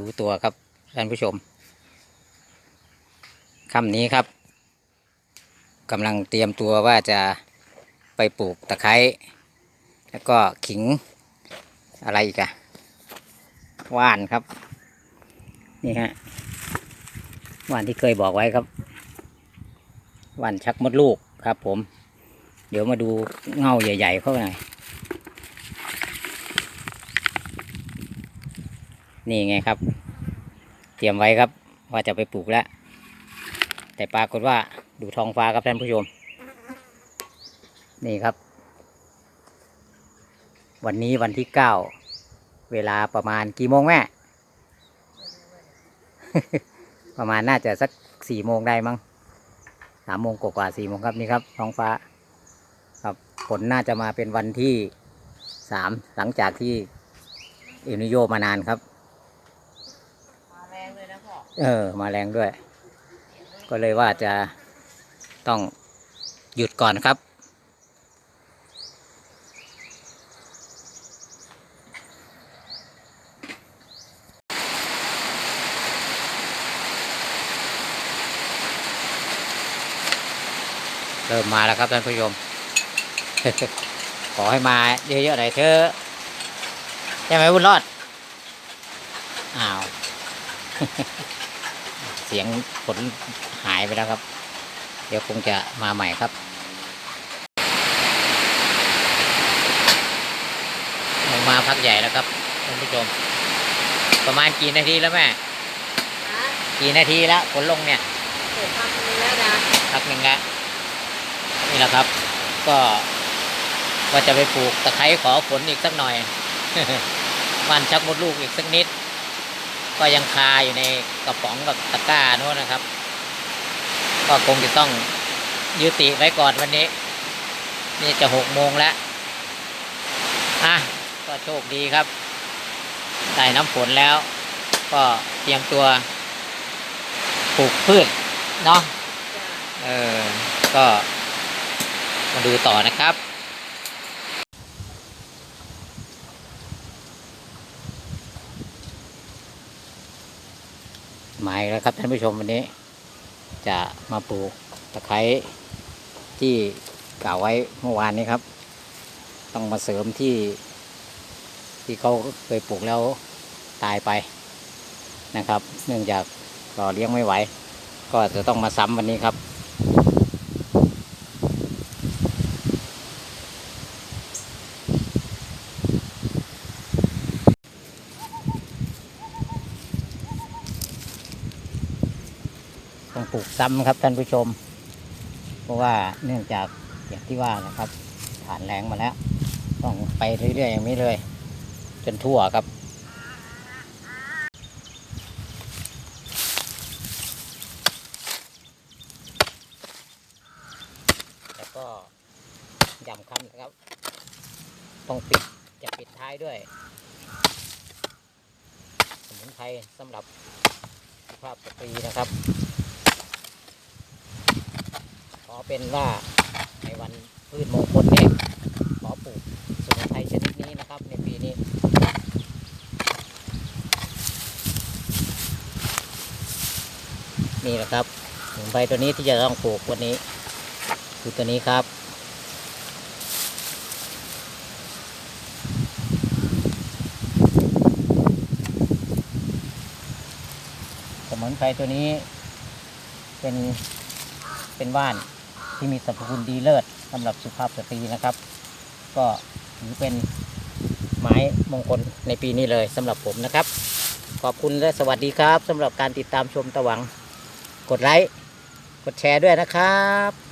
รู้ตัวครับท่านผู้ชมค่ำนี้ครับกำลังเตรียมตัวว่าจะไปปลูกตะไคร้แล้วก็ขิงอะไรอีกอะว่านครับ นี่ฮะว่านที่เคยบอกไว้ครับว่านชักมดลูกครับ ผม เดี๋ยวมาดูเงาใหญ่ๆเข้าหน่อย นี่ไงครับ เตรียมไว้ครับ ว่าจะไปปลูกแล้ว แต่ปรากฏว่าดูท้องฟ้าครับท่านผู้ชม นี่ครับ วันนี้วันที่เก้าเวลาประมาณกี่โมงแม่ ประมาณน่าจะสักสี่โมงได้มั้งสามโมงกว่าสี่โมงครับนี่ครับ ท้องฟ้า ครับฝนน่าจะมาเป็นวันที่สามหลังจากที่เอลนิโยมานานครับ เอออ มาแรงด้วย ก็เลยว่าจะต้องหยุดก่อนครับ เริ่มมาแล้วครับท่านผู้ชม ขอให้มาเยอะๆหน่อยเถอะใช่ไหมบุญรอด อ้าว เสียงฝนหายไปแล้วครับ เดี๋ยวคงจะมาใหม่ครับลงมาพักใหญ่แล้วครับท่านผู้ชม ประมาณกี่นาทีแล้วแม่ฮะกี่นาทีแล้วฝนลงเนี่ยเปิดทำเลยแล้วนะพักหนึ่งแล้วนี่แหละครับ ก็ว่าจะไปปลูกตะไคร้ขอฝนอีกสักหน่อยมันชักมดลูกอีกสักนิด ก็ยังคาอยู่ในกระป๋องกับตะกร้าโน้นนะครับ ก็คงจะต้องยุติไว้ก่อนวันนี้ นี่จะหกโมงแล้วอะก็โชคดีครับได้น้ำฝนแล้ว ก็เตรียมตัวปลูกพืชเนาะจ้ะเออก็มาดูต่อนะครับ หมายแล้วครับท่านผู้ชมวันนี้ จะมาปลูกตะไคร้ที่กล่าวไว้เมื่อวานนี้ครับ ต้องมาเสริมที่ ที่เขาเคยปลูกแล้วตายไปนะครับ เนื่องจากต่อเลี้ยงไม่ไหว ก็จะต้องมาซ้ำวันนี้ครับ ต้องปลูกซ้ำครับท่านผู้ชม เพราะว่าเนื่องจากอย่างที่ว่านะครับ ผ่านแรงมาแล้ว ต้องไปเรื่อยๆอย่างนี้เลย จนทั่วครับแล้วก็ย้ำคำนะครับ ต้องปิดจะปิดท้ายด้วย สมุนไพรสำหรับสุภาพสตรีนะครับ อเป็นว่าในวันพืชมงคลนี้ขอปลูกสมุนไพรชนิดนี้นะครับ ในปีนี้นี่แหละครับสมุนไพรตัวนี้ที่จะต้องปลูกวันนี้ คือตัวนี้ครับสมุนไพรตัวนี้เป็นเป็นว่าน ที่มีสรรพคุณดีเลิศสำหรับสุภาพสตรีนะครับ ก็ถือเป็นไม้มงคลในปีนี้เลยสำหรับผมนะครับ ขอบคุณและสวัสดีครับสำหรับการติดตามชมตะหวัง กดไลค์กดแชร์ด้วยนะครับ